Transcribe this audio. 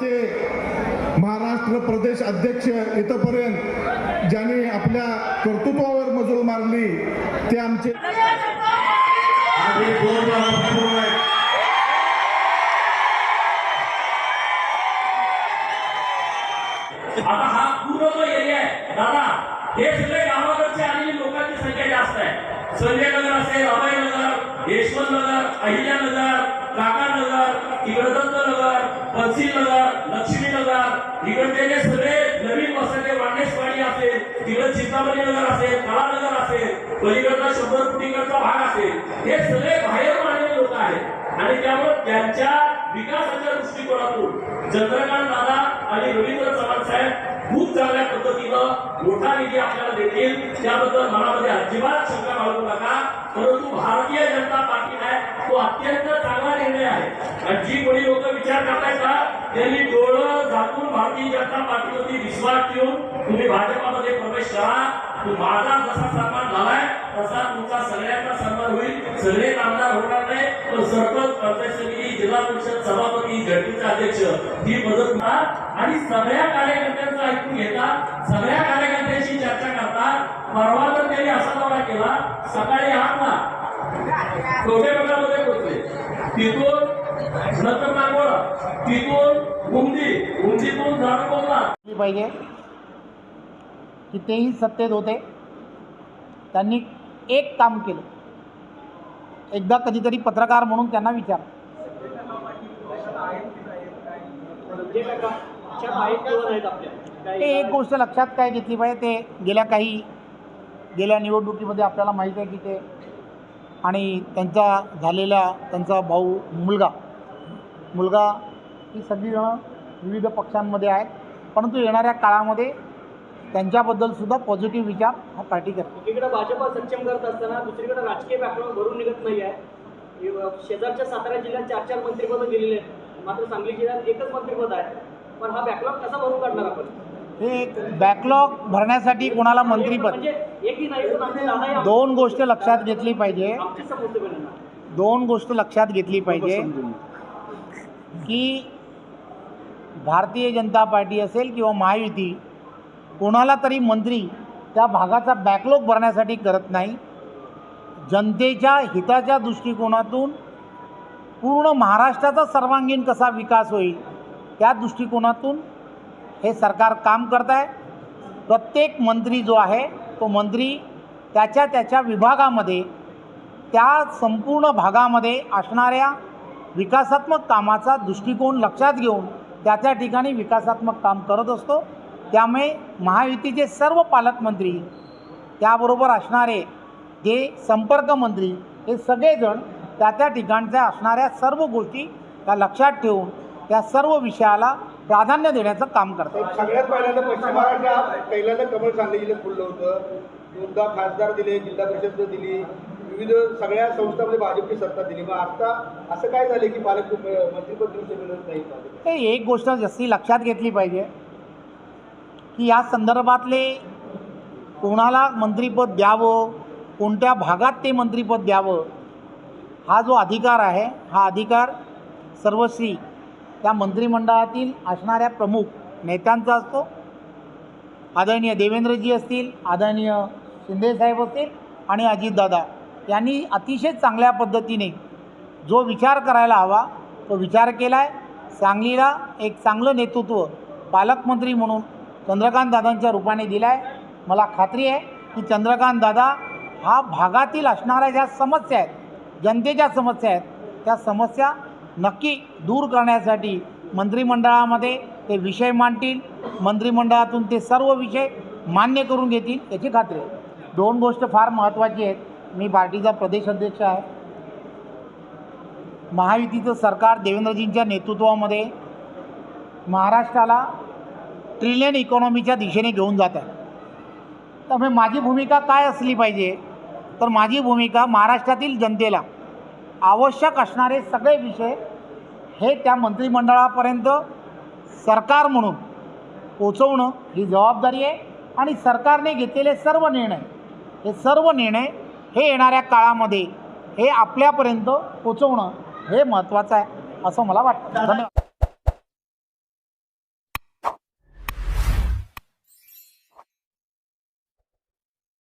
ते महाराष्ट्र प्रदेश अध्यक्ष इथपर्यंत ज्यांनी आपल्या कर्तृत्वावर मजूर मारली ते आमचे आता हा पूर्ण जो एरिया आहे दादा हे सगळे गावाकडचे आलेली लोकांची संख्या जास्त आहे. संजय नगर असेल अभयनगर यशवंत नगर अहिल्या नगर काका नगर बन्सी नगर लक्ष्मी नगर इकडचे सगळे नवीन वसते वाणेशवाडी असेल तिकडे चिंतामणी नगर असेल कलानगर असेल पलीकडचा शंभर फुटीकडचा भाग असेल हे सगळे बाहेरून आलेले लोक आहेत. आणि त्यामुळे त्यांच्या विकासाच्या दृष्टिकोनातून चंद्रकांत दादा आणि रवींद्र चव्हाण साहेब खूप चांगल्या पद्धतीनं मोठा निधी आपल्याला देतील त्याबद्दल मनामध्ये अजिबात शंका बाळगू नका. परंतु भारतीय जनता पार्टी आहे तो अत्यंत चांगला निर्णय आहे. आणि जी कोणी लोक विचार करताय का त्यांनी डोळं झाकून भारतीय जनता पार्टीवरती विश्वास ठेवून तुम्ही भाजपामध्ये प्रवेश करा. माझा जसा सन्मान झालाय तसा तुमचा सगळ्यांचा सन्मान होईल. सगळे आमदार होणार नाही पण सरपंच पंचायत समिती जिल्हा परिषद सभापती झडपीचे अध्यक्ष ही मदत करा आणि सगळ्या कार्यकर्त्यांचं ऐकून घेता सगळ्या कार्यकर्त्यांशी चर्चा करता परवा तर त्यांनी असा दौरा केला सकाळी आठला छोटे बंगामध्ये पोहोचले? तिथून नंतर नागोळा तिथून उमदी उमदीतून झाड बोलला पाहिजे. की तेही सत्तेत होते त्यांनी एक काम केलं. एकदा कधीतरी पत्रकार म्हणून त्यांना विचार. ते एक गोष्ट लक्षात काय घेतली पाहिजे ते गेल्या काही गेल्या निवडणुकीमध्ये आपल्याला माहीत आहे की ते आणि त्यांचा झालेला त्यांचा भाऊ मुलगा मुलगा ही सगळीजणं विविध पक्षांमध्ये आहेत परंतु येणाऱ्या काळामध्ये त्यांच्याबद्दल सुद्धा पॉझिटिव्ह विचार हा पार्टी करते. एकीकडे भाजपा सक्षम करत असताना दुसरीकडे राजकीय बॅकग्राऊंड भरून निघत नाही आहे शेजारच्या सातारा जिल्ह्यात चार चार मंत्रिपदं गेलेली आहेत. मात्र सांगली जिल्ह्यात एकच मंत्रिपद आहे. पण हा बॅकलॉग कसा भरून काढणार आपण? हे बॅकलॉग भरण्यासाठी कोणाला मंत्रीपद म्हणजे दोन गोष्ट लक्षात घेतली पाहिजे. दोन गोष्ट लक्षात घेतली पाहिजे की भारतीय जनता पार्टी असेल किंवा महायुती कोणाला तरी मंत्री त्या भागाचा बॅकलॉग भरण्यासाठी करत नाही. जनतेच्या हिताच्या दृष्टिकोनातून पूर्ण महाराष्ट्राचा सर्वांगीण कसा विकास होईल त्या दृष्टिकोनातून हे सरकार काम करत आहे प्रत्येक मंत्री जो आहे तो मंत्री त्याच्या त्याच्या विभागामध्ये त्या संपूर्ण भागामध्ये असणाऱ्या विकासात्मक कामाचा दृष्टिकोन लक्षात घेऊन त्या त्या ठिकाणी विकासात्मक काम करत असतो. त्यामुळे महायुतीचे सर्व पालकमंत्री त्याबरोबर असणारे जे संपर्क मंत्री हे सगळेजण त्या त्या ठिकाणच्या असणाऱ्या सर्व गोष्टी त्या लक्षात ठेवून त्या सर्व विषयाला प्राधान्य देण्याचं काम करतात. सगळ्यात पहिल्यांदा पश्चिम महाराष्ट्रात पहिल्यांदा कमळ सांगली जिल्ह्यात फुललं होतं. दोनदा खासदार दिले जिल्हा परिषद दिली. विविध सगळ्या संस्थांमध्ये भाजपची सत्ता दिली. मग आता असं काय झालं की पालक मंत्रीपद शकलं नाही एक गोष्ट जशी लक्षात घेतली पाहिजे की या संदर्भातले कोणाला मंत्रिपद द्यावं कोणत्या भागात ते मंत्रिपद द्यावं हा जो अधिकार आहे हा अधिकार सर्वश्री त्या मंत्रिमंडळातील असणाऱ्या प्रमुख नेत्यांचा असतो. आदरणीय देवेंद्रजी असतील आदरणीय शिंदेसाहेब असतील आणि अजितदादा यांनी अतिशय चांगल्या पद्धतीने जो विचार करायला हवा तो विचार केला आहे सांगलीला एक चांगलं नेतृत्व पालकमंत्री म्हणून चंद्रकांत दादांच्या रूपाने दिला आहे मला खात्री आहे की चंद्रकांत दादा हा भागातील असणाऱ्या ज्या समस्या आहेत जनतेच्या समस्या आहेत त्या समस्या नक्की दूर करण्यासाठी मंत्रिमंडळामध्ये ते विषय मांडतील. मंत्रिमंडळातून ते सर्व विषय मान्य करून घेतील याची खात्री आहे. दोन गोष्ट फार महत्त्वाची आहेत. मी पार्टीचा प्रदेश अध्यक्ष आहे. महायुतीचं सरकार देवेंद्रजींच्या नेतृत्वामध्ये महाराष्ट्राला ट्रिलियन इकॉनॉमीच्या दिशेने घेऊन जात आहे. त्यामुळे माझी भूमिका काय असली पाहिजे? तर माझी भूमिका महाराष्ट्रातील जनतेला आवश्यक असणारे सगळे विषय हे त्या मंत्रिमंडळापर्यंत सरकार म्हणून पोचवणं ही जबाबदारी आहे आणि सरकारने घेतलेले सर्व निर्णय हे सर्व निर्णय हे येणाऱ्या काळामध्ये हे आपल्यापर्यंत पोचवणं हे महत्त्वाचं आहे असं मला वाटतं. धन्यवाद.